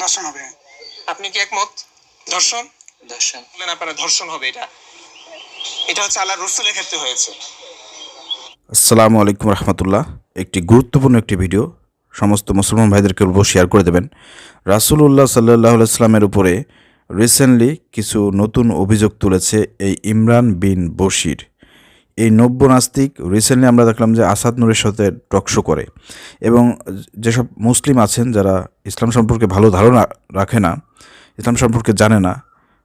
দর্শন হবে। আপনি কি একমত? ধর্ষণ? দর্শন বললেন আপনারা ধর্ষণ হবে এটা। এটা হচ্ছে আল্লাহ রসুলের ক্ষেত্রে হয়েছে। আসসালামু আলাইকুম রহমতুল্লাহ। একটি গুরুত্বপূর্ণ একটি ভিডিও। সমস্ত মুসলমান ভাইদেরকে বলব শেয়ার করে দেবেন। রাসুলুল্লাহ সাল্লাহ ইসলামের উপরে রিসেন্টলি কিছু নতুন অভিযোগ তুলেছে এই ইমরান বিন বশির। এই নব্য নাস্তিক রিসেন্টলি আমরা দেখলাম যে আসাদ নূরের সাথে টকশো করে। এবং যেসব মুসলিম আছেন যারা ইসলাম সম্পর্কে ভালো ধারণা রাখে না, ইসলাম সম্পর্কে জানে না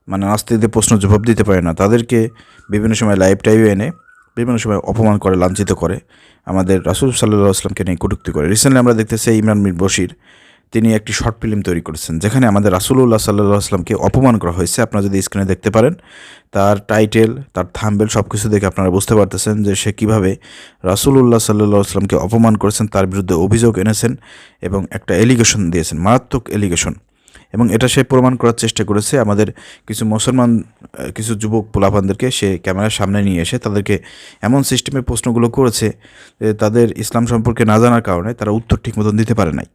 মানে নাস্তিকদের প্রশ্ন জবাব দিতে পারে না, তাদেরকে বিভিন্ন সময় লাইভ টাইভে এনে, বিভিন্ন সময় অপমান করে, লাঞ্ছিত করে, আমাদের রাসুল সাল্লাহ আসলামকে নিয়ে কটুক্তি করে। রিসেন্টলি আমরা দেখতেছি ইমরান মির বশির তিনি একটি শর্ট ফিল্ম তৈরি করেছেন, যেখানে আমাদের রাসুল্লাহ সাল্লাহ আসলামকে অপমান করা হয়েছে। আপনারা যদি স্ক্রিনে দেখতে পারেন, তার টাইটেল তার থাম্বেল সব কিছু দেখে আপনারা বুঝতে পারতেছেন যে সে কীভাবে রাসুলুল্লাহ সাল্লাহ আসলামকে অপমান করেছেন, তার বিরুদ্ধে অভিযোগ এনেছেন এবং একটা এলিগেশন দিয়েছেন, মারাত্মক এলিগেশন এবং এটা সে প্রমাণ করার চেষ্টা করেছে। আমাদের কিছু মুসলমান কিছু যুবক পোলাপানদেরকে সে ক্যামেরার সামনে নিয়ে এসে তাদেরকে এমন সিস্টেমে প্রশ্নগুলো করেছে তাদের ইসলাম সম্পর্কে না জানার কারণে তারা উত্তর ঠিক মতন দিতে পারে নাই।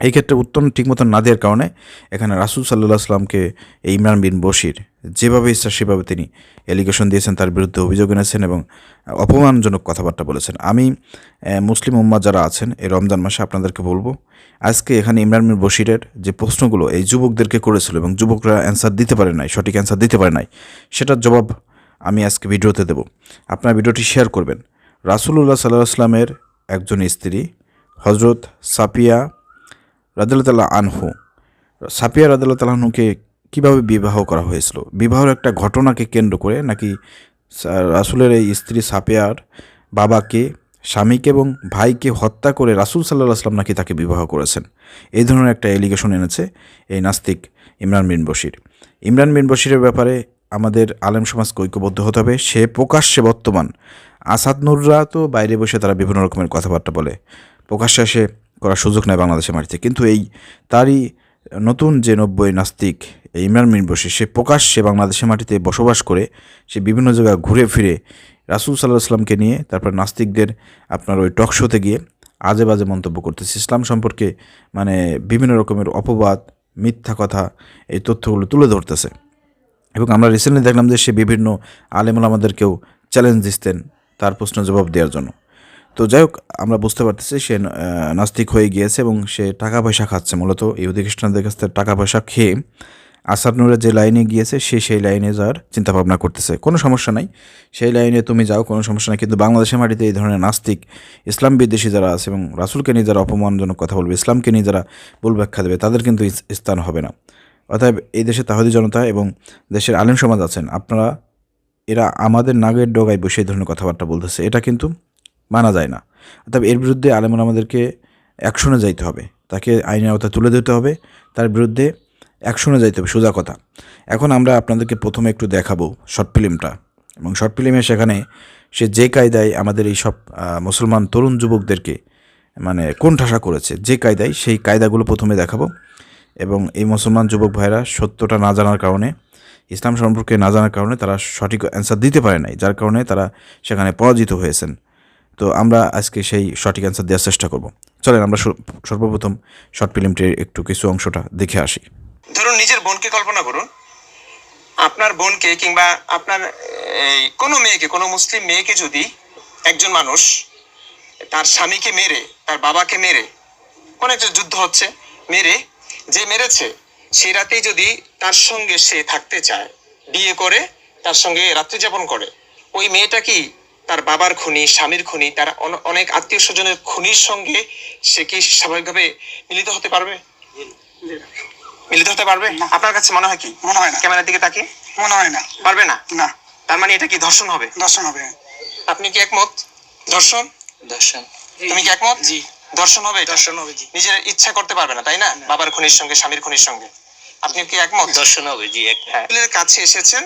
এই ক্ষেত্রে উত্তর ঠিক মতন না দেওয়ার কারণে এখানে রাসুল সাল্লাহ আসলামকে এই ইমরান বিন বশির যেভাবে ইচ্ছা সেভাবে তিনি এলিগেশন দিয়েছেন, তার বিরুদ্ধে অভিযোগ এনেছেন এবং অপমানজনক কথাবার্তা বলেছেন। আমি মুসলিম উম্মা যারা আছেন, এই রমজান মাসে আপনাদেরকে বলব, আজকে এখানে ইমরান বিন বশিরের যে প্রশ্নগুলো এই যুবকদেরকে করেছিল এবং যুবকরা অ্যান্সার দিতে পারে নাই, সঠিক অ্যান্সার দিতে পারে নাই, সেটার জবাব আমি আজকে ভিডিওতে দেব। আপনার ভিডিওটি শেয়ার করবেন। রাসুলুল্লাহ সাল্লাহ আসলামের একজন স্ত্রী হজরত সাপিয়া রাদিল্লাহ আনহু সাপিয়া রাদিল্লাহ তালাহনুকে কীভাবে বিবাহ করা হয়েছিল? বিবাহের একটা ঘটনাকে কেন্দ্র করে নাকি রাসুলের এই স্ত্রী সাপিয়ার বাবাকে, স্বামীকে এবং ভাইকে হত্যা করে রাসূল সাল্লাহ আসলাম নাকি তাকে বিবাহ করেছেন? এই ধরনের একটা এলিগেশন এনেছে এই নাস্তিক ইমরান বিন বশির। ইমরান বিন বশিরের ব্যাপারে আমাদের আলেম সমাজকে ঐক্যবদ্ধ হতে হবে। সে প্রকাশ্যে বর্তমান আসাদ নুররা তো বাইরে বসে তারা বিভিন্ন রকমের কথাবার্তা বলে। প্রকাশ্যে এসে করার সুযোগ নেয় বাংলাদেশের মাটিতে। কিন্তু এই তারই নতুন যে নব্বই নাস্তিক এই ইমরান বসে, সে প্রকাশ্যে বাংলাদেশের মাটিতে বসবাস করে, সে বিভিন্ন জায়গায় ঘুরে ফিরে রাসুল সাল্লাহ আসলামকে নিয়ে, তারপর নাস্তিকদের আপনার ওই টক শোতে গিয়ে আজে বাজে মন্তব্য করতেছে। ইসলাম সম্পর্কে মানে বিভিন্ন রকমের অপবাদ, মিথ্যা কথা এই তথ্যগুলো তুলে ধরতেছে। এবং আমরা রিসেন্টলি দেখলাম যে সে বিভিন্ন আলেমুল আমাদেরকেও চ্যালেঞ্জ দিতেন তার প্রশ্ন জবাব দেওয়ার জন্য। তো যাই হোক, আমরা বুঝতে পারতেছি সে নাস্তিক হয়ে গিয়েছে এবং সে টাকা পয়সা খাচ্ছে মূলত। ইহুদি খ্রিস্টানদের কাছ থেকে টাকা পয়সা খেয়ে আসাদ যে লাইনে গিয়েছে, সে সেই লাইনে যাওয়ার চিন্তা ভাবনা করতেছে। কোনো সমস্যা নাই। সেই লাইনে তুমি যাও, কোনো সমস্যা নাই। কিন্তু বাংলাদেশের মাটিতে এই ধরনের নাস্তিক, ইসলাম বিদ্বেষী যারা আছে এবং রাসুলকে নিয়ে যারা অপমানজনক কথা বলবে, ইসলামকে নিয়ে যারা ভুল ব্যাখ্যা দেবে, তাদের কিন্তু স্থান হবে না। অতএব এই দেশে তাহদি জনতা এবং দেশের আলেম সমাজ আছেন, আপনারা, এরা আমাদের নাগের ডগায় বসে এই ধরনের কথাবার্তা বলতেছে। এটা কিন্তু মানা যায় না। অর্থাৎ এর বিরুদ্ধে আলেমন আমাদেরকে অ্যাকশনে যাইতে হবে। তাকে আইনের আওতায় তুলে দিতে হবে। তার বিরুদ্ধে অ্যাকশনে যাইতে হবে, সোজা কথা। এখন আমরা আপনাদেরকে প্রথমে একটু দেখাবো শর্ট ফিল্মটা। এবং শর্ট ফিল্মে সেখানে সে যে কায়দায় আমাদের এই সব মুসলমান তরুণ যুবকদেরকে মানে কোন ঠাসা করেছে, যে কায়দায় সেই কায়দাগুলো প্রথমে দেখাবো। এবং এই মুসলমান যুবক ভাইরা সত্যটা না জানার কারণে, ইসলাম সম্পর্কে না জানার কারণে তারা সঠিক অ্যান্সার দিতে পারে নাই। যার কারণে তারা সেখানে পরাজিত হয়েছেন। তো আমরা আজকে সেই সঠিক অ্যান্সার দেওয়ার চেষ্টা করব। চলেন আমরা সর- সর্বপ্রথম শর্ট ফিল্মটির একটু কিছু অংশটা দেখে আসি। ধরুন নিজের বোনকে কল্পনা করুন। আপনার বোনকে কিংবা আপনার কোনো মেয়েকে, কোনো মুসলিম মেয়েকে যদি একজন মানুষ তার স্বামীকে মেরে, তার বাবাকে মেরে, কোনো একটা যুদ্ধ হচ্ছে, মেরে, যে মেরেছে সেই রাতেই যদি তার সঙ্গে সে থাকতে চায়, বিয়ে করে, তার সঙ্গে রাত্রি যাপন করে, ওই মেয়েটা কি তার বাবার খুনি স্বামীর খুনি তার অনেক আত্মীয় স্বজনের খুনির সঙ্গে সে কি স্বাভাবিকভাবে মিলিত হতে পারবে? মিলিত হতে পারবে? আপনার কাছে মনে হয় কি? মনে হয় না। ক্যামেরার দিকে তাকিয়ে? মনে হয় না। পারবে না? না। তার মানে এটা কি ধর্ষণ হবে? দর্শন হবে। আপনি কি একমত? ধর্ষণ? দর্শন তুমি কি একমত? জি। ধর্ষণ হবে এটা? দর্শন হবে জি। নিজের ইচ্ছা করতে পারবে না তাই না? বাবার খুনির সঙ্গে স্বামীর খুনির সঙ্গে। আপনি কি একমত? দর্শন হবে জি এক হ্যাঁ। কাছে এসেছেন।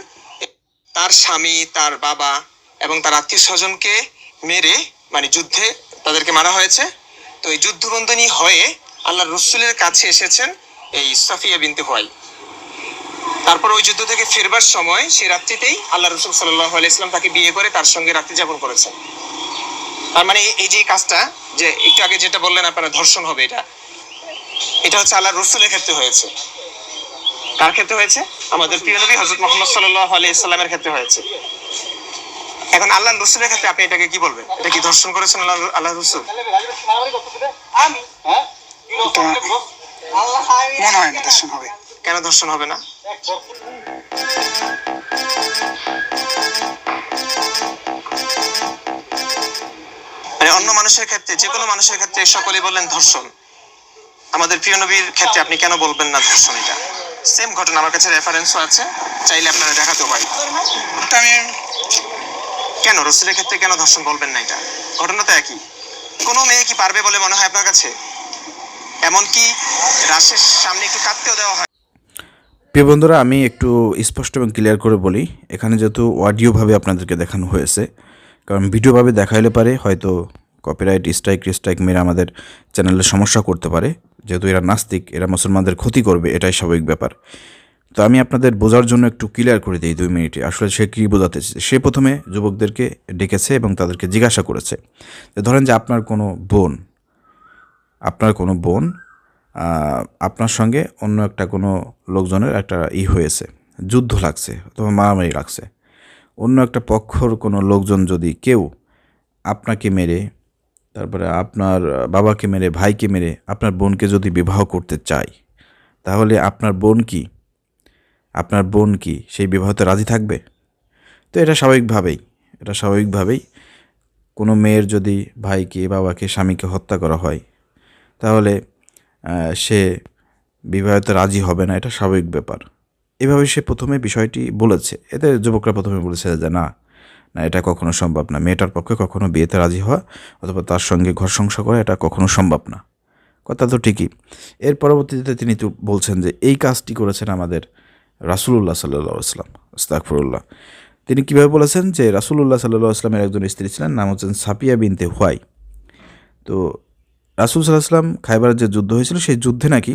তার স্বামী তার বাবা এবং তার আত্মীয় স্বজনকে মেরে মানে যুদ্ধে তাদেরকে মারা হয়েছে। তো এই যুদ্ধবন্দনী হয়ে আল্লাহ রসুলের কাছে এসেছেন এই সাফিয়া বিনতে হোয়াই তারপর ওই যুদ্ধ থেকে ফেরবার সময় সেই রাত্রিতেই আল্লাহ রসুল সাল্লাহ আলাইসলাম তাকে বিয়ে করে তার সঙ্গে রাত্রি যাপন করেছেন। তার মানে এই- যে কাজটা, যে একটু আগে যেটা বললেন আপনারা, ধর্ষণ হবে এটা এটা হচ্ছে আল্লাহ রসুলের ক্ষেত্রে হয়েছে। কার ক্ষেত্রে হয়েছে? আমাদের প্রিয় নবী হজরত মোহাম্মদ সাল্লাহ আলিয়া ইসলামের ক্ষেত্রে হয়েছে। এখন আল্লাহ রসুলের ক্ষেত্রে আপনি এটাকে কি বলবেন? এটা কি দর্শন করেছেন আল্লাহ আল্লাহ রসুল। মনে হয় না দর্শন হবে। কেন দর্শন হবে না? মানে অন্য মানুষের ক্ষেত্রে, যে কোনো মানুষের ক্ষেত্রে সকলেই বললেন ধর্ষণ। আমাদের প্রিয় নবীর ক্ষেত্রে আপনি কেন বলবেন না ধর্ষণ এটা? সেম ঘটনা, আমার কাছে রেফারেন্সও আছে। চাইলে আপনারা দেখাতেও পারি আমি কেন? রসুলের ক্ষেত্রে কেন ধর্ষণ বলবেন না এটা? ঘটনা তো একই। কোনো মেয়ে কি পারবে বলে মনে হয় আপনার কাছে? এমনকি রাশের সামনে একটু কাঁদতেও দেওয়া হয়। প্রিয় বন্ধুরা, আমি একটু স্পষ্ট এবং ক্লিয়ার করে বলি, এখানে যেহেতু অডিওভাবে আপনাদেরকে দেখানো হয়েছে, কারণ ভিডিওভাবে দেখাইলে পারে হয়তো কপিরাইট স্ট্রাইক স্ট্রাইক মেরে আমাদের চ্যানেলে সমস্যা করতে পারে, যেহেতু এরা নাস্তিক, এরা মুসলমানদের ক্ষতি করবে, এটাই স্বাভাবিক ব্যাপার। তো আমি আপনাদের বোঝার জন্য একটু ক্লিয়ার করে দিই দুই মিনিটে আসলে সে কী বোঝাতে? সে প্রথমে যুবকদেরকে ডেকেছে এবং তাদেরকে জিজ্ঞাসা করেছে যে, ধরেন যে আপনার কোনো বোন, আপনার কোনো বোন আপনার সঙ্গে অন্য একটা কোনো লোকজনের একটা ই হয়েছে, যুদ্ধ লাগছে অথবা মারামারি লাগছে অন্য একটা পক্ষর কোনো লোকজন যদি কেউ আপনাকে মেরে, তারপরে আপনার বাবাকে মেরে, ভাইকে মেরে আপনার বোনকে যদি বিবাহ করতে চায়, তাহলে আপনার বোন কি আপনার বোন কি সেই বিবাহতে রাজি থাকবে? তো এটা স্বাভাবিকভাবেই এটা স্বাভাবিকভাবেই কোনো মেয়ের যদি ভাইকে, বাবাকে, স্বামীকে হত্যা করা হয়, তাহলে সে বিবাহতে রাজি হবে না, এটা স্বাভাবিক ব্যাপার। এভাবে সে প্রথমে বিষয়টি বলেছে। এতে যুবকরা প্রথমে বলেছে যে না না, এটা কখনো সম্ভব না। মেয়েটার পক্ষে কখনো বিয়েতে রাজি হওয়া অথবা তার সঙ্গে ঘর সংসার করা এটা কখনো সম্ভব না। কথা তো ঠিকই। এর পরবর্তীতে তিনি তো বলছেন যে, এই কাজটি করেছেন আমাদের রাসুলুল্লাহ সাল্লাহ আসলাম আস্তাকফরুল্লাহ তিনি কীভাবে বলেছেন যে রাসুলুল্লাহ সাল্লাহ আসলামের একজন স্ত্রী ছিলেন, নাম হচ্ছেন সাপিয়া বিনতে হুয়াই। তো রাসুল সাল্লাহ আসলাম খাইবারের যে যুদ্ধ হয়েছিল, সেই যুদ্ধে নাকি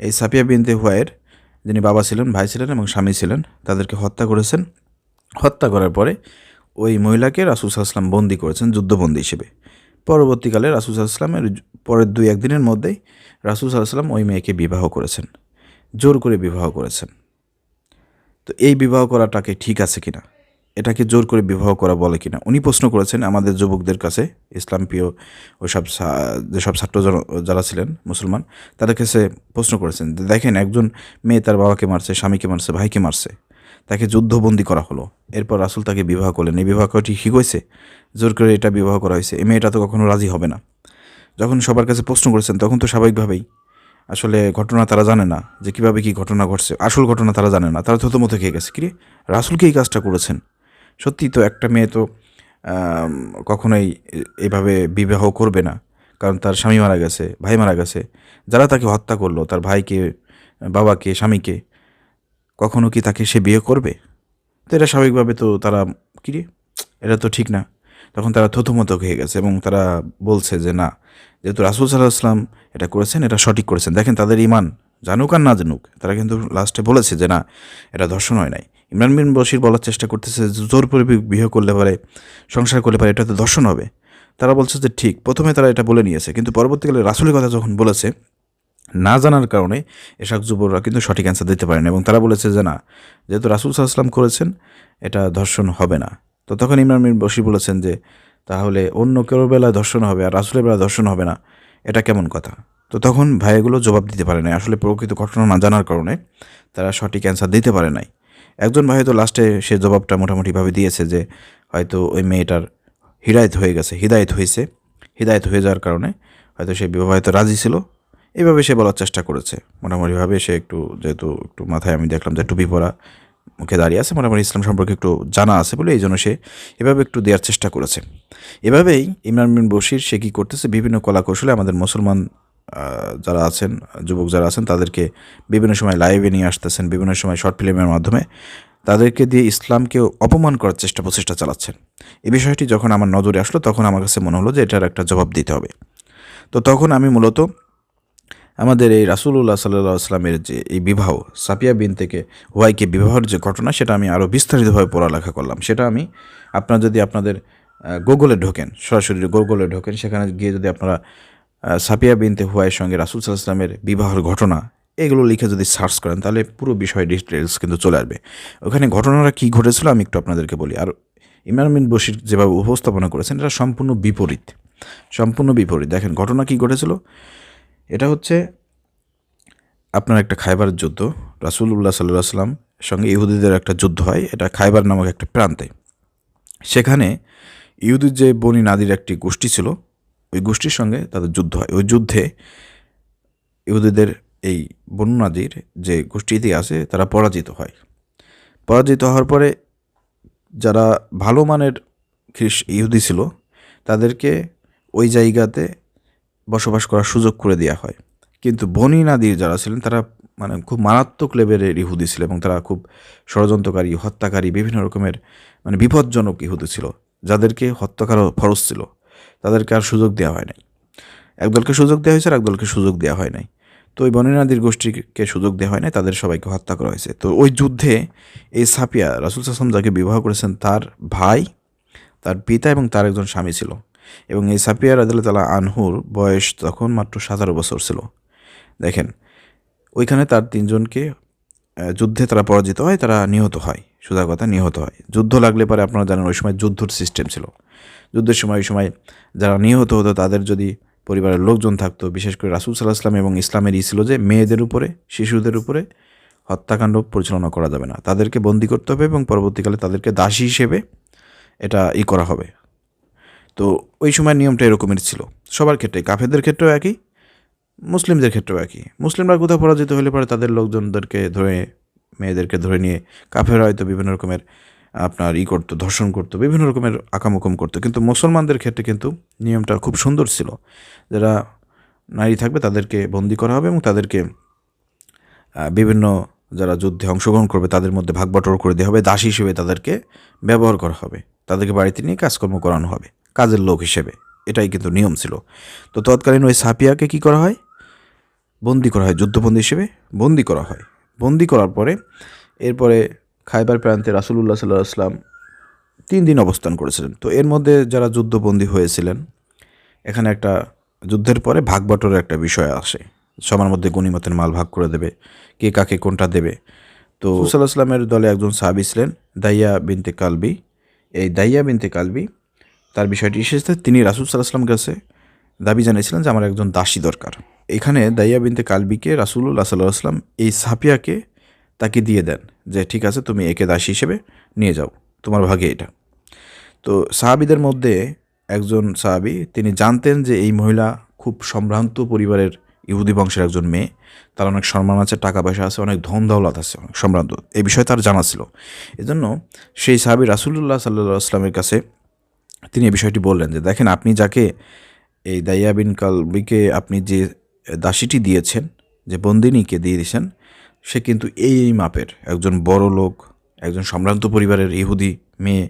এই সাপিয়া বিনতে হুয়াইয়ের যিনি বাবা ছিলেন, ভাই ছিলেন এবং স্বামী ছিলেন, তাদেরকে হত্যা করেছেন। হত্যা করার পরে ওই মহিলাকে রাসুল সাল্লাম বন্দি করেছেন, যুদ্ধবন্দী হিসেবে। পরবর্তীকালে রাসুল সাল্লামের পরের দুই একদিনের মধ্যেই রাসুল সাল্লাম ওই মেয়েকে বিবাহ করেছেন, জোর করে বিবাহ করেছেন। তো এই বিবাহ করাটাকে ঠিক আছে কিনা? এটাকে জোর করে বিবাহ করা বলে কিনা? উনি প্রশ্ন করেছেন আমাদের যুবকদের কাছে, ইসলাম প্রিয় যেসব ছাত্র যারা ছিলেন মুসলমান, তাদের কাছে প্রশ্ন করেছেন দেখেন একজন মেয়ে তার বাবাকে মারছে, স্বামীকে মারছে, ভাইকে মারছে, তাকে যুদ্ধবন্দী করা হলো, এরপর রাসুল তাকে বিবাহ করলেন। এই বিবাহ করাটি ঠিক হয়েছে? জোর করে এটা বিবাহ করা হয়েছে? এই মেয়েটা তো কখনো রাজি হবে না। যখন সবার কাছে প্রশ্ন করেছেন, তখন তো স্বাভাবিকভাবেই আসলে ঘটনা তারা জানে না যে কীভাবে কি ঘটনা ঘটছে, আসল ঘটনা তারা জানে না। তারা থতো মতো খেয়ে গেছে। কি রাসুলকে এই কাজটা করেছেন? সত্যি তো একটা মেয়ে তো কখনোই এভাবে বিবাহ করবে না। কারণ তার স্বামী মারা গেছে, ভাই মারা গেছে। যারা তাকে হত্যা করল, তার ভাইকে, বাবাকে, স্বামীকে, কখনো কি তাকে সে বিয়ে করবে? তো এটা স্বাভাবিকভাবে তো তারা, কি রে? এটা তো ঠিক না। তখন তারা থতমত হয়ে গেছে এবং তারা বলছে যে, না, যেহেতু রাসুল সাল্লাহ আসলাম এটা করেছেন, এটা সঠিক করেছেন। দেখেন তাদের ইমান জানুক আর না জানুক, তারা কিন্তু লাস্টে বলেছে যে, না, এটা ধর্ষণ হয় নাই। ইমরান বিন বশির বলার চেষ্টা করতেছে জোর করে বিয়ে করলে পারে, সংসার করলে পারে এটা তো ধর্ষণ হবে। তারা বলছে যে, ঠিক, প্রথমে তারা এটা বলে নিয়েছে, কিন্তু পরবর্তীকালে রাসুলের কথা যখন বলেছে, না জানার কারণে এসব যুবকরা কিন্তু সঠিক অ্যান্সার দিতে পারেন এবং তারা বলেছে যে, না, যেহেতু রাসুল সাল্লাম করেছেন, এটা ধর্ষণ হবে না। তো তখন ইমরান বিন বশির বলেছেন যে, তাহলে অন্য কেউ বেলায় ধর্ষণ হবে আর রাসুলের বেলায় ধর্ষণ হবে না। এটা কেমন কথা? তো তখন ভাইগুলো জবাব দিতে পারে নাই। আসলে প্রকৃত ঘটনা না জানার কারণে তারা সঠিক অ্যান্সার দিতে পারে নাই। একজন ভাই হয়তো লাস্টে সে জবাবটা মোটামুটিভাবে দিয়েছে যে, হয়তো ওই মেয়েটার হিদায়ত হয়ে গেছে, হিদায়ত হয়েছে। হিদায়ত হয়ে যাওয়ার কারণে হয়তো সে বিবাহিত রাজি ছিল। এইভাবে সে বলার চেষ্টা করেছে। মোটামুটিভাবে সে একটু যেহেতু একটু মাথায় আমি দেখলাম যে টুপি পরা মুখে দাঁড়িয়ে আছে মোটামুটি ইসলাম সম্পর্কে একটু জানা আছে বলে এই জন্য সে এভাবে একটু দেওয়ার চেষ্টা করেছে। এভাবেই ইমরান বিন বশির সে কী করতেছে, বিভিন্ন কলা কৌশলে আমাদের মুসলমান যারা আছেন, যুবক যারা আছেন, তাদেরকে বিভিন্ন সময় লাইভে নিয়ে আসতেছেন, বিভিন্ন সময় শর্ট ফিল্মের মাধ্যমে। তাদেরকে দিয়ে ইসলামকে অপমান করার চেষ্টা, প্রচেষ্টা চালাচ্ছেন। এই বিষয়টি যখন আমার নজরে আসলো, তখন আমার কাছে মনে হলো যে এটার একটা জবাব দিতে হবে। তো তখন আমি মূলত আমাদের এই রাসুল্লাহ সাল্লাহ আসলামের যে এই বিবাহ সাপিয়া বিন থেকে হুয়াইকে বিবাহের যে ঘটনা, সেটা আমি আরও বিস্তারিতভাবে পড়ালেখা করলাম। সেটা আমি আপনারা যদি আপনাদের গুগলে ঢোকেন, সরাসরি গুগলে ঢোকেন, সেখানে গিয়ে যদি আপনারা সাপিয়া বিনতে হুয়াইয়ের সঙ্গে রাসুল সাল্লাহামের বিবাহের ঘটনা, এগুলো লিখে যদি সার্চ করেন, তাহলে পুরো বিষয় ডিটেলস কিন্তু চলে আসবে। ওখানে ঘটনাটা কী ঘটেছিল, আমি একটু আপনাদেরকে বলি। আর ইমরান বিন যেভাবে উপস্থাপনা করেছেন, এটা সম্পূর্ণ বিপরীত। সম্পূর্ণ বিপরীত। দেখেন, ঘটনা কী ঘটেছিল? এটা হচ্ছে আপনার একটা খাইবার যুদ্ধ। রাসুল্লাহ সাল্লাহ সাল্লাম সঙ্গে ইহুদিদের একটা যুদ্ধ হয়, এটা খাইবার নামক একটা প্রান্তে। সেখানে ইহুদির যে বনি নাদির একটি গোষ্ঠী ছিল, ওই গোষ্ঠীর সঙ্গে তাদের যুদ্ধ হয়। ওই যুদ্ধে ইহুদিদের এই বনু নাদির যে গোষ্ঠীটি আছে তারা পরাজিত হয়। পরাজিত হওয়ার পরে যারা ভালো মানের খ্রিস, ইহুদি ছিল, তাদেরকে ওই জায়গাতে বসবাস করার সুযোগ করে দেওয়া হয়। কিন্তু বনি নাদির যারা ছিলেন, তারা মানে খুব মারাত্মক লেভেলের ইহুদি ছিল এবং তারা খুব ষড়যন্ত্রকারী, হত্যাকারী, বিভিন্ন রকমের মানে বিপজ্জনক ইহুদি ছিল, যাদেরকে হত্যা করা ফরজ ছিল। তাদেরকে আর সুযোগ দেওয়া হয় নাই। একদলকে সুযোগ দেওয়া হয়েছে আর একদলকে সুযোগ দেওয়া হয় নাই। তো ওই বনিনাদির গোষ্ঠীকে সুযোগ দেওয়া হয় নাই, তাদের সবাইকে হত্যা করা হয়েছে। তো ওই যুদ্ধে এই সাপিয়া রাসুল সাসম যাকে বিবাহ করেছেন, তার ভাই, তার পিতা এবং তার একজন স্বামী ছিল। এবং এই সাপিয়া রাদিল্লা তালা আনহুর বয়স তখন মাত্র সতেরো বছর ছিল। দেখেন, ওইখানে তার তিনজনকে যুদ্ধে তারা পরাজিত হয়, তারা নিহত হয়। সোজা কথা, নিহত হয়। যুদ্ধ লাগলে পরে আপনারা জানেন ওই সময় যুদ্ধর সিস্টেম ছিল। যুদ্ধের সময়, ওই সময় যারা নিহত হতো, তাদের যদি পরিবারের লোকজন থাকতো, বিশেষ করে রাসুল সাল্লাহ ইসলাম এবং ইসলামের ই ছিল যে, মেয়েদের উপরে, শিশুদের উপরে হত্যাকাণ্ড পরিচালনা করা যাবে না। তাদেরকে বন্দি করতে হবে এবং পরবর্তীকালে তাদেরকে দাসী হিসেবে এটা ই করা হবে। তো ওই সময় নিয়মটা এরকমের ছিল। সবার ক্ষেত্রে কাফেরদের ক্ষেত্রেও একই, মুসলিমদের ক্ষেত্রেও একই। মুসলিমরা কোথাও পরাজিত হলে পরে তাদের লোকজনদেরকে ধরে, মেয়েদেরকে ধরে নিয়ে কাফের হয়তো বিভিন্ন রকমের, আপনার ই করতো, ধর্ষণ করতো, বিভিন্ন রকমের আকামুকম করতো। কিন্তু মুসলমানদের ক্ষেত্রে কিন্তু নিয়মটা খুব সুন্দর ছিল। যারা নারী থাকবে তাদেরকে বন্দি করা হবে এবং তাদেরকে বিভিন্ন যারা যুদ্ধে অংশগ্রহণ করবে তাদের মধ্যে ভাগ করে দেওয়া হবে। দাসী হিসেবে তাদেরকে ব্যবহার করা হবে। তাদেরকে বাড়িতে নিয়ে কাজকর্ম করানো হবে। কাজের লোক হিসেবে। এটাই কিন্তু নিয়ম ছিল। তো তৎকালীন ওই সাপিয়াকে কি করা হয়? বন্দি করা হয়, যুদ্ধবন্দী হিসেবে বন্দি করা হয়। বন্দি করার পরে এরপরে খাইবার প্রান্তে রাসুলুল্লাহ সাল্লাহ আসলাম তিন দিন অবস্থান করেছিলেন। তো এর মধ্যে যারা যুদ্ধবন্দী হয়েছিলেন, এখানে একটা যুদ্ধের পরে ভাগ বাটোরের একটা বিষয় আসে। সবার মধ্যে গণিমতের মাল ভাগ করে দেবে, কে কাকে কোনটা দেবে। তো সাল্লাহ আসলামের দলে একজন সাহাবি ছিলেন, দাইয়া বিনতে কালবি। এই দাইয়া বিনতে কালবি তার বিষয়টি এসেছে, তিনি রাসুল সাল্লাহ আসলাম কাছে দাবি জানিয়েছিলেন যে আমার একজন দাসী দরকার। এখানে দাইয়া বিনতে কালবিকে রাসুল্লাহ সাল্লাহ আসলাম এই সাফিয়াকে তাকে দিয়ে দেন যে, ঠিক আছে, তুমি একে দাসী হিসেবে নিয়ে যাও, তোমার ভাগে এটা। তো সাহাবিদের মধ্যে একজন সাহাবি, তিনি জানতেন যে এই মহিলা খুব সম্ভ্রান্ত পরিবারের ইহুদি বংশের একজন মেয়ে, তার অনেক সম্মান আছে টাকা পয়সা আছে, অনেক ধন দৌলত আছে সম্ভ্রান্ত। এই বিষয়ে তার জানা ছিল। এজন্য সেই সাহাবি রাসুল্লাহ সাল্লাহ আসলামের কাছে তিনি এই বিষয়টি বললেন যে, দেখেন, আপনি যাকে এই দাইয়া বিন কালবিকে আপনি যে দাসীটি দিয়েছেন, যে বন্দিনীকে দিয়ে দিয়েছেন, সে কিন্তু এই এই মাপের একজন বড় লোক, একজন সম্ভ্রান্ত পরিবারের ইহুদি মেয়ে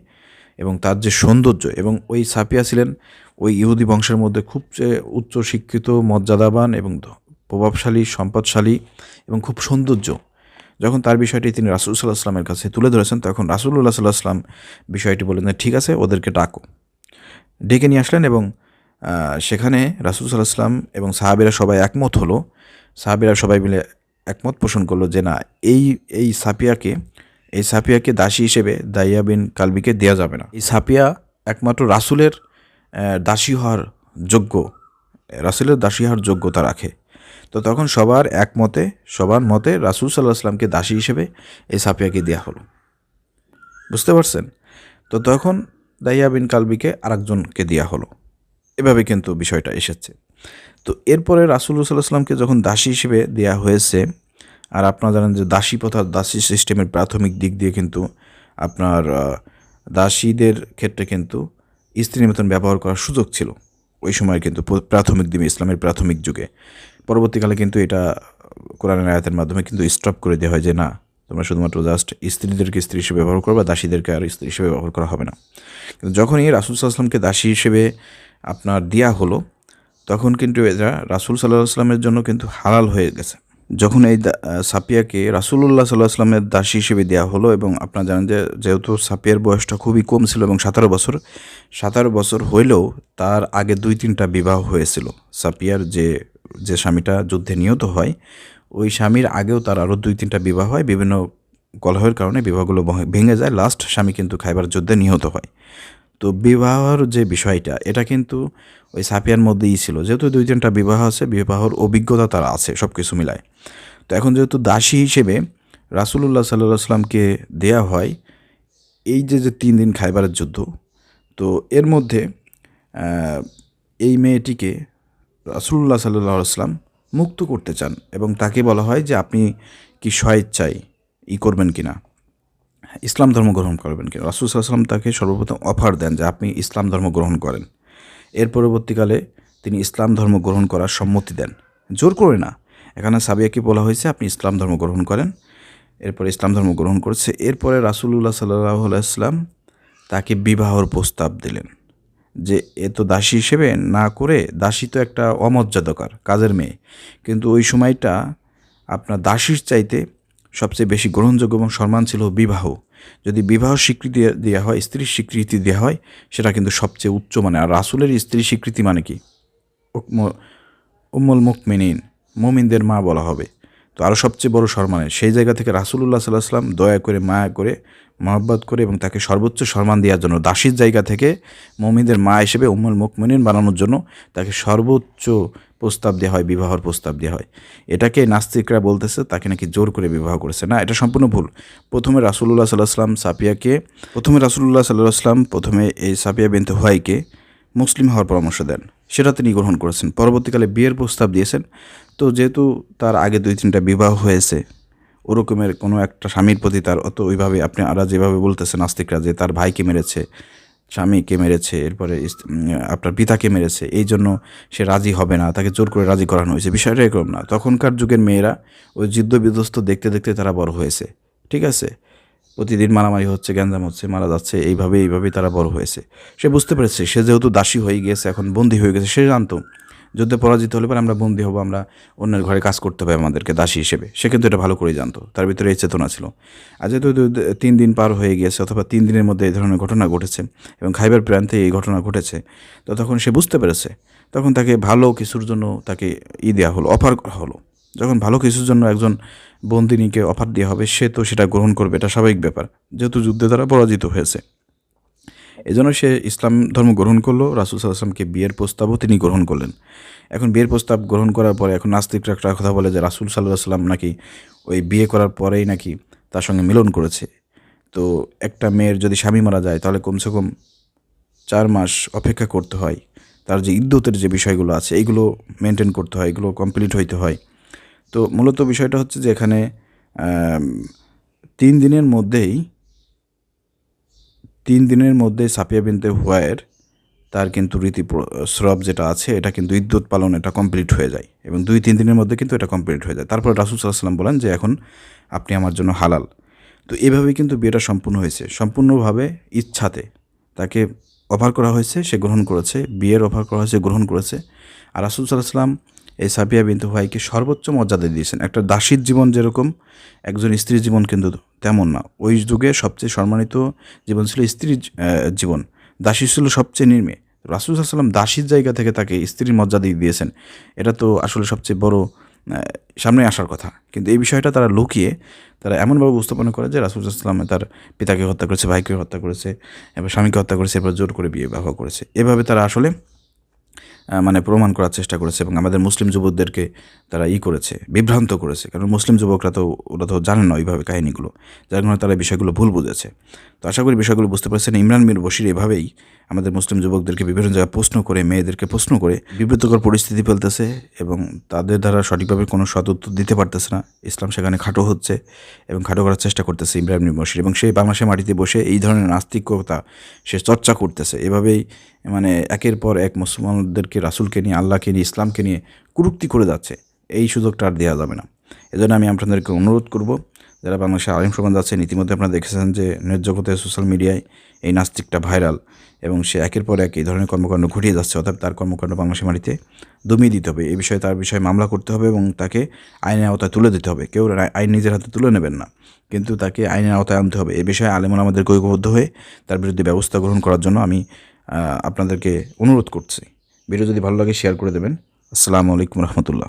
এবং তার যে সৌন্দর্য এবং ওই সাপিয়া ছিলেন ওই ইহুদি বংশের মধ্যে খুব যে উচ্চ শিক্ষিত, মর্যাদাবান এবং প্রভাবশালী, সম্পদশালী এবং খুব সৌন্দর্য। যখন তার বিষয়টি তিনি রাসুল সাল্লাহ আসলামের কাছে তুলে ধরেছেন, তখন রাসুল্লাহ সাল্লাহ আসলাম বিষয়টি বললেন যে, ঠিক আছে, ওদেরকে ডাকো। ডেকে নিয়ে আসলেন এবং সেখানে রাসুল সাল্লাহ এবং সাহাবিরা সবাই একমত হলো। সাহাবিরা সবাই মিলে একমত পোষণ করল যে, না, এই এই সাপিয়াকে এই সাপিয়াকে দাসী হিসেবে দাইয়া বিন কালবিকে দেওয়া যাবে না। এই সাপিয়া একমাত্র রাসুলের দাসী হওয়ার যোগ্য, রাসুলের দাসী হওয়ার যোগ্যতা রাখে। তো তখন সবার একমতে, সবার মতে রাসুল সাল্লাহ আসলামকে দাসী হিসেবে এই সাপিয়াকে দেওয়া হলো। বুঝতে পারছেন? তো তখন দাইয়া বিন কালবিকে আরেকজনকে দেওয়া হলো। এভাবে কিন্তু বিষয়টা এসেছে। তো এরপরে রাসুল সাল্লাহামকে যখন দাসী হিসেবে দেয়া হয়েছে, আর আপনারা জানেন যে দাসী প্রথা, দাসী সিস্টেমের প্রাথমিক দিক দিয়ে কিন্তু আপনার দাসীদের ক্ষেত্রে কিন্তু স্ত্রীর মতন ব্যবহার করার সুযোগ ছিল। ওই সময় কিন্তু প্রাথমিক দিনে, ইসলামের প্রাথমিক যুগে। পরবর্তীকালে কিন্তু এটা কোরআনের আয়াতের মাধ্যমে কিন্তু স্টপ করে দেওয়া হয় যে না তোমরা শুধুমাত্র জাস্ট স্ত্রীদেরকে স্ত্রী হিসেবে ব্যবহার করবে, দাসীদেরকে আর স্ত্রী হিসেবে ব্যবহার করা হবে না। কিন্তু যখনই রাসুল সাল্লামকে দাসী হিসেবে আপনার দেয়া হলো, তখন কিন্তু এরা রাসুল সাল্লাহ আসলামের জন্য কিন্তু হালাল হয়ে গেছে। যখন এই সাপিয়াকে রাসুলুল্লাহ সাল্লাহ আসলামের দাসী হিসেবে দেওয়া হলো এবং আপনারা জানেন যে যেহেতু সাপিয়ার বয়সটা খুবই কম ছিল এবং সতেরো বছর সতেরো বছর হইলেও তার আগে দুই তিনটা বিবাহ হয়েছিল। সাপিয়ার যে যে স্বামীটা যুদ্ধে নিহত হয়, ওই স্বামীর আগেও তার আরও দুই তিনটা বিবাহ হয়। বিভিন্ন কলহের কারণে বিবাহগুলো ভেঙে যায়। লাস্ট স্বামী কিন্তু খাইবার যুদ্ধে নিহত হয়। তো বিবাহর যে বিষয়টা, এটা কিন্তু ওই সাপিয়ার মধ্যেই ছিল। যেহেতু দুই তিনটা বিবাহ আছে, বিবাহর অভিজ্ঞতা তার আছে সব কিছু মিলায়। তো এখন যেহেতু দাসী হিসেবে রাসুলুল্লাহ সাল্লাহ আসলামকে দেয়া হয়, এই যে যে তিন দিন খাইবারের যুদ্ধ, তো এর মধ্যে এই মেয়েটিকে রাসুলুল্লাহ সাল্লাহ আসলাম মুক্ত করতে চান এবং তাকে বলা হয় যে আপনি কি স্বেচ্ছায় ই করবেন কিনা। ইসলাম ধর্ম গ্রহণ করবেন কিনা। রাসুল সাল্লাম তাকে সর্বপ্রথম অফার দেন যে আপনি ইসলাম ধর্ম গ্রহণ করেন। এর পরবর্তীকালে তিনি ইসলাম ধর্ম গ্রহণ করার সম্মতি দেন। জোর করে না। এখানে সাবিয়াকে বলা হয়েছে, আপনি ইসলাম ধর্ম গ্রহণ করেন। এরপরে ইসলাম ধর্ম গ্রহণ করেছে। এরপরে রাসুলুল্লাহ সাল্লাহ আলাইসলাম তাকে বিবাহর প্রস্তাব দিলেন। যে এ তো দাসী হিসেবে না করে দাসী তো একটা অমর্যাদকার কাজের মেয়ে। কিন্তু ওই সময়টা আপনার দাসীর চাইতে সবচেয়ে বেশি গ্রহণযোগ্য এবং সম্মান ছিল বিবাহ। যদি বিবাহ স্বীকৃতি দেওয়া হয়, স্ত্রীর স্বীকৃতি দেওয়া হয়, সেটা কিন্তু সবচেয়ে উচ্চ মানে। আর রাসুলের স্ত্রীর স্বীকৃতি মানে কি? উম্মুল মুকমিনিন, মুমিনদের মা বলা হবে। তো আরও সবচেয়ে বড় সম্মানের সেই জায়গা থেকে রাসুলুল্লাহ সাল্লাহ সাল্লাম দয়া করে, মায়া করে, মহব্বত করে এবং তাকে সর্বোচ্চ সম্মান দেওয়ার জন্য, দাসীর জায়গা থেকে মমিদের মা হিসেবে উম্মুল মুকমিনিন বানানোর জন্য তাকে সর্বোচ্চ প্রস্তাব দেওয়া হয়, বিবাহর প্রস্তাব দেওয়া হয়। এটাকে নাস্তিকরা বলতেছে, তাকে নাকি জোর করে বিবাহ করেছে। না, এটা সম্পূর্ণ ভুল। প্রথমে রাসুলুল্লাহ সাল্লাহ সাল্লাম সাপিয়াকে প্রথমে রাসুলুল্লাহ সাল্লাহ সাল্লাম প্রথমে এই সাপিয়া বিনতে হুয়াইকে মুসলিম হওয়ার পরামর্শ দেন। সেটা তিনি গ্রহণ করেছেন। পরবর্তীকালে বিয়ের প্রস্তাব দিয়েছেন। তো যেহেতু তার আগে দুই তিনটা বিবাহ হয়েছে, ওরকমের কোনো একটা স্বামীর প্রতি তার অত ওইভাবে আপনি আরা যেভাবে বলতেছেন নাস্তিকরা যে তার ভাইকে মেরেছে, স্বামীকে মেরেছে, এরপরে আপনার পিতাকে মেরেছে, এই জন্য সে রাজি হবে না, তাকে জোর করে রাজি করানো হয়েছে। বিষয়টা এরকম না। তখনকার যুগের মেয়েরা ওই যুদ্ধ বিধ্বস্ত দেখতে দেখতে তারা বড় হয়েছে। ঠিক আছে? প্রতিদিন মারামারি হচ্ছে, গ্যাঞ্জাম হচ্ছে, মারা যাচ্ছে, এইভাবে এইভাবেই তারা বড় হয়েছে। সে বুঝতে পেরেছে, সে যেহেতু দাসী হয়ে গিয়েছে এখন বন্দী হয়ে গেছে, সে জানতো। যুদ্ধে পরাজিত হলে পরে আমরা বন্দী হব, আমরা অন্যের ঘরে কাজ করতে হবে আমাদেরকে, দাসী হিসেবে। সে কিন্তু এটা ভালো করেই জানতো, তার ভিতরে এই চেতনা ছিল। আর যেহেতু তিন দিন পার হয়ে গিয়েছে অথবা তিন দিনের মধ্যে এই ধরনের ঘটনা ঘটেছে, এবং খাইবার প্রান্তে এই ঘটনা ঘটেছে, তো তখন সে বুঝতে পেরেছে। তখন তাকে ভালো কিছুর জন্য তাকে ই দেওয়া হলো, অফার করা হলো। যখন ভালো কিছুর জন্য একজন বন্দিনীকে অফার দেওয়া হবে, সে তো সেটা গ্রহণ করবে, এটা স্বাভাবিক ব্যাপার। যেহেতু যুদ্ধে তারা পরাজিত হয়েছে। এজন্য সে ইসলাম ধর্ম গ্রহণ করল, রাসুল সাল্লাহামকে বিয়ের প্রস্তাবও তিনি গ্রহণ করলেন। এখন বিয়ের প্রস্তাব গ্রহণ করার পরে এখন নাস্তিকরা একটা কথা বলে যে রাসুল সাল্লাহ সাল্লাম নাকি ওই বিয়ে করার পরেই নাকি তার সঙ্গে মিলন করেছে। তো একটা মেয়ের যদি স্বামী মারা যায়, তাহলে কমসে কম চার মাস অপেক্ষা করতে হয়। তার যে ইদ্যতের যে বিষয়গুলো আছে এইগুলো মেনটেন করতে হয়, এগুলো কমপ্লিট হইতে হয়। তো মূলত বিষয়টা হচ্ছে যে এখানে তিন দিনের মধ্যেই, তিন দিনের মধ্যে সাপিয়া বিনতে হুয়ায়ের তার কিন্তু রীতি স্রব যেটা আছে, এটা কিন্তু ইদ্যুৎ পালন এটা কমপ্লিট হয়ে যায় এবং দুই, তিন দিনের মধ্যে কিন্তু এটা কমপ্লিট হয়ে যায়। তারপর রাসুল সাল্লাম বলেন যে এখন আপনি আমার জন্য হালাল। তো এভাবেই কিন্তু বিয়েটা সম্পূর্ণ হয়েছে। সম্পূর্ণভাবে ইচ্ছাতে তাকে অফার করা হয়েছে, সে গ্রহণ করেছে, বিয়ের অফার করা হয়েছে, গ্রহণ করেছে। আর রাসুল সাল্লাহ সাল্লাম এই সাবিয়া বিন্তু ভাইকে সর্বোচ্চ মর্যাদা দিয়েছেন। একটা দাসীর জীবন যেরকম, একজন স্ত্রীর জীবন কিন্তু তেমন না। ওই যুগে সবচেয়ে সম্মানিত জীবন ছিল স্ত্রীর জীবন। দাসী ছিল সবচেয়ে নির্মে। রাসুল সাল্লাম দাসীর জায়গা থেকে তাকে স্ত্রীর মর্যাদা দিয়েছেন। এটা তো আসলে সবচেয়ে বড় সামনে আসার কথা। কিন্তু এই বিষয়টা তারা লুকিয়ে, তারা এমনভাবে উপস্থাপন করে যে রাসুল সাল্লাম তার পিতাকে হত্যা করেছে, ভাইকে হত্যা করেছে, এবার স্বামীকে হত্যা করেছে এবার জোর করে বিয়ে বিবাহ করেছে। এভাবে তারা আসলে মানে প্রমাণ করার চেষ্টা করেছে এবং আমাদের মুসলিম যুবকদেরকে তারা ই করেছে, বিভ্রান্ত করেছে। কারণ মুসলিম যুবকরা তো, ওরা তো জানে না ওইভাবে কাহিনিগুলো, যার কারণে তারা বিষয়গুলো ভুল বুঝেছে। তো আশা করি বিষয়গুলো বুঝতে পারছেন। ইমরান মির বশির এভাবেই আমাদের মুসলিম যুবকদেরকে বিভিন্ন জায়গায় প্রশ্ন করে, মেয়েদেরকে প্রশ্ন করে বিব্রতকর পরিস্থিতি ফেলতেছে এবং তাদের দ্বারা সঠিকভাবে কোনো সদ উত্তর দিতে পারতেছে না। ইসলাম সেখানে খাটো হচ্ছে এবং খাটো করার চেষ্টা করতেছে ইমরান মির বশির এবং সেই বাংলাদেশের মাটিতে বসে এই ধরনের নাস্তিকতা সে চর্চা করতেছে। এভাবেই মানে একের পর এক মুসলমানদেরকে রাসুলকে নিয়ে, আল্লাহকে নিয়ে, ইসলামকে নিয়ে কুরুক্তি করে যাচ্ছে। এই সুযোগটা আর দেওয়া যাবে না। এজন্য আমি আপনাদেরকে অনুরোধ করব, যারা বাংলাদেশে আলিম সমাজ আছেন, ইতিমধ্যে আপনারা দেখেছেন যে নেট জগতে সোশ্যাল মিডিয়ায় এই নাস্তিকটা ভাইরাল এবং সে একের পর এক এই ধরনের কর্মকাণ্ড ঘটিয়ে যাচ্ছে, অর্থাৎ তার কর্মকাণ্ড বাংলাদেশের মাটিতে দমিয়ে দিতে হবে। এই বিষয়ে, তার বিষয়ে মামলা করতে হবে এবং তাকে আইনের আওতায় তুলে দিতে হবে। কেউ আইন নিজের হাতে তুলে নেবেন না, কিন্তু তাকে আইনের আওতায় আনতে হবে। এই বিষয়ে আলেমন আমাদের ঐক্যবদ্ধ হয়ে তার বিরুদ্ধে ব্যবস্থা গ্রহণ করার জন্য আমি আপনাদেরকে অনুরোধ করছি। ভিডিও যদি ভালো লাগে শেয়ার করে দেবেন। আসসালামু আলাইকুম রহমতুল্লাহ।